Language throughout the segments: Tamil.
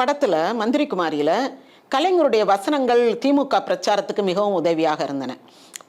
படத்தில் மந்திரி குமாரியில் கலைஞருடைய வசனங்கள் திமுக பிரச்சாரத்துக்கு மிகவும் உதவியாக இருந்தன.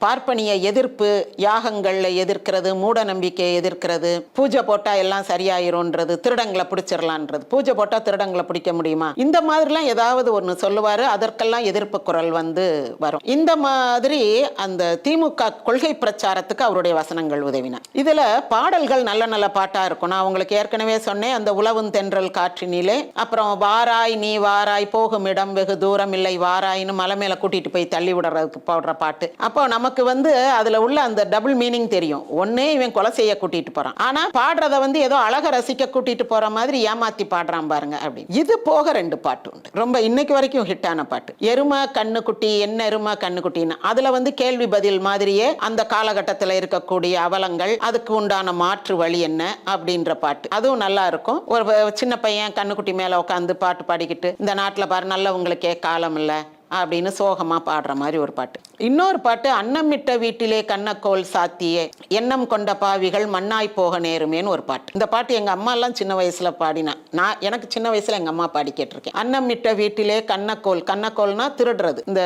பார்ப்பனிய எதிர்ப்பு யாகங்களில் எதிர்க்கிறது மூட நம்பிக்கையை எதிர்க்கிறது பூஜை போட்டால் எல்லாம் சரியாயிரும்ன்றது திருடங்களை பிடிச்சிடலான்றது பூஜை போட்டால் திருடங்களை பிடிக்க முடியுமா? இந்த மாதிரிலாம் ஏதாவது ஒன்று சொல்லுவார் அதற்கெல்லாம் எதிர்ப்பு குரல் வந்து வரும். இந்த மாதிரி அந்த திமுக கொள்கை பிரச்சாரத்துக்கு அவருடைய வசனங்கள் உதவின. இதில் பாடல்கள் நல்ல நல்ல பாட்டாக இருக்கும். நான் உங்களுக்கு ஏற்கனவே சொன்னேன் அந்த உழவும் தென்றல் காற்றினிலே அப்புறம் வாராய் நீ வாராய் போகும் இடம் வெகு தூரம் இல்லை வாராய்னு மலை மேலே கூட்டிகிட்டு போய் தள்ளி விடுறதுக்கு போடுற பாட்டு. அப்போ நமக்கு வந்து அதுல உள்ள அந்த டபுள் மீனிங் தெரியும். ஒன்னே இவன் கொலை செய்ய கூட்டிட்டு போறான். ஆனா பாடுறத வந்து ஏதோ அழக ரசிக்க கூட்டிட்டு போற மாதிரி ஏமாத்தி பாடுறான் பாருங்க அப்படி இது போக ரெண்டு பாட்டு உண்டு. ரொம்ப இன்னைக்கு வரைக்கும் ஹிட்டான பாட்டு. எருமை கண்ணுக்குட்டி என்ன எருமை கண்ணுக்குட்டின்னு. அதுல வந்து கேள்வி பதில் மாதிரியே அந்த காலகட்டத்தில் இருக்கக்கூடிய அவலங்கள் அதுக்கு உண்டான மாற்று வழி என்ன அப்படின்ற பாட்டு. அதுவும் நல்லா இருக்கும். ஒரு சின்ன பையன் கண்ணுக்குட்டி மேல உட்காந்து பாட்டு பாடிக்கிட்டு இந்த நாட்டில் பாரு நல்லவங்களுக்கே காலம் இல்லை அப்படின்னு சோகமா பாடுற மாதிரி ஒரு பாட்டு. இன்னொரு பாட்டு அன்னமிட்ட வீட்டிலே கண்ணக்கோல் சாத்தியே எண்ணம் கொண்ட பாவிகள் மண்ணாய் போக நேருமேன்னு ஒரு பாட்டு. இந்த பாட்டு எங்க அம்மா எல்லாம் சின்ன வயசுல பாடினா நான் எனக்கு சின்ன வயசுல எங்க அம்மா பாடி கேட்டிருக்கேன். அன்னமிட்ட வீட்டிலே கண்ணக்கோல் கண்ணக்கோல்னா திருடுறது இந்த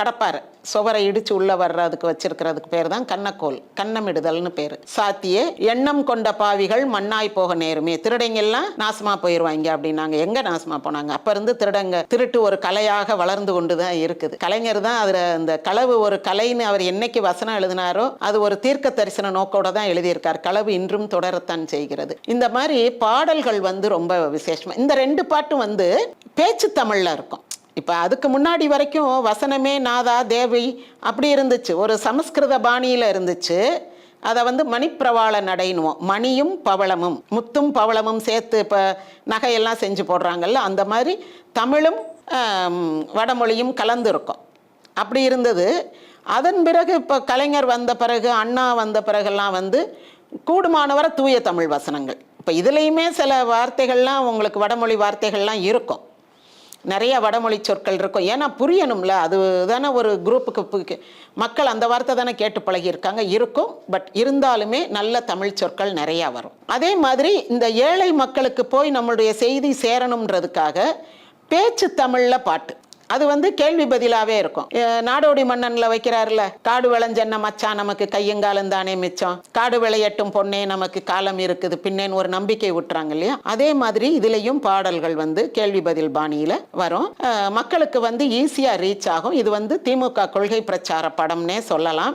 கடப்பாறை. சுவரை இடிச்சு உள்ள வர்றதுக்கு வச்சிருக்கிறதுக்கு பேர் தான் கண்ணக்கோல் கண்ணமிடுதல்னு பேர். சாத்தியே எண்ணம் கொண்ட பாவிகள் மண்ணாய் போக நேருமே. திருடங்கெல்லாம் நாசமா போயிருவாங்க அப்படின்னாங்க. எங்க நாசமா போனாங்க? அப்ப இருந்து திருடங்க திருட்டு ஒரு கலையாக வளர்ந்து கொண்டு தான் இருக்குது. கலைஞர் தான் அதுல இந்த களவு ஒரு கலைன்னு அவர் என்னைக்கு வசனம் எழுதினாரோ அது ஒரு தீர்க்க தரிசன நோக்கோட தான் எழுதியிருக்கார். களவு இன்றும் தொடரத்தான் செய்கிறது. இந்த மாதிரி பாடல்கள் வந்து ரொம்ப விசேஷமா. இந்த ரெண்டு பாட்டும் வந்து பேச்சு தமிழ்ல இருக்கும். இப்போ அதுக்கு முன்னாடி வரைக்கும் வசனமே நாதா தேவி அப்படி இருந்துச்சு. ஒரு சமஸ்கிருத பாணியில் இருந்துச்சு. அதை வந்து மணிப்பிரவாள நடைனுவோம் மணியும் பவளமும். முத்தும் பவளமும் சேர்த்து இப்போ நகையெல்லாம் செஞ்சு போடுறாங்கல்ல அந்த மாதிரி தமிழும் வடமொழியும் கலந்து இருக்கும் அப்படி இருந்தது. அதன் பிறகு இப்போ கலைஞர் வந்த பிறகு அண்ணா வந்த பிறகெல்லாம் வந்து கூடுமானவரை தூய தமிழ் வசனங்கள். இப்போ இதுலேயுமே சில வார்த்தைகள்லாம் உங்களுக்கு வடமொழி வார்த்தைகள்லாம் இருக்கும். நிறைய வடமொழி சொற்கள் இருக்கும். ஏன்னா புரியணும்ல. அது தானே ஒரு குரூப்புக்கு பு- மக்கள் அந்த வார்த்தை தானே கேட்டு பழகியிருக்காங்க. இருக்கும். பட் இருந்தாலுமே நல்ல தமிழ் சொற்கள் நிறையா வரும். அதே மாதிரி இந்த ஏழை மக்களுக்கு போய் நம்மளுடைய செய்தி சேரணுன்றதுக்காக பேச்சு தமிழில் பாட்டு. அது வந்து கேள்வி பதிலாவே இருக்கும். நாடோடி மன்னன்ல வைக்கிறாருல காடு விளைஞ்சென்ன மச்சான் நமக்கு கையங்காலம் தானே மிச்சம். காடு விளையட்டும் பொண்ணே நமக்கு காலம் இருக்குது பின்னேன்னு ஒரு நம்பிக்கை விட்டுறாங்க இல்லையா? அதே மாதிரி இதுலயும் பாடல்கள் வந்து கேள்வி பதில் பாணியில வரும். மக்களுக்கு வந்து ஈஸியா ரீச் ஆகும். இது வந்து திமுக கொள்கை பிரச்சார படம்னே சொல்லலாம்.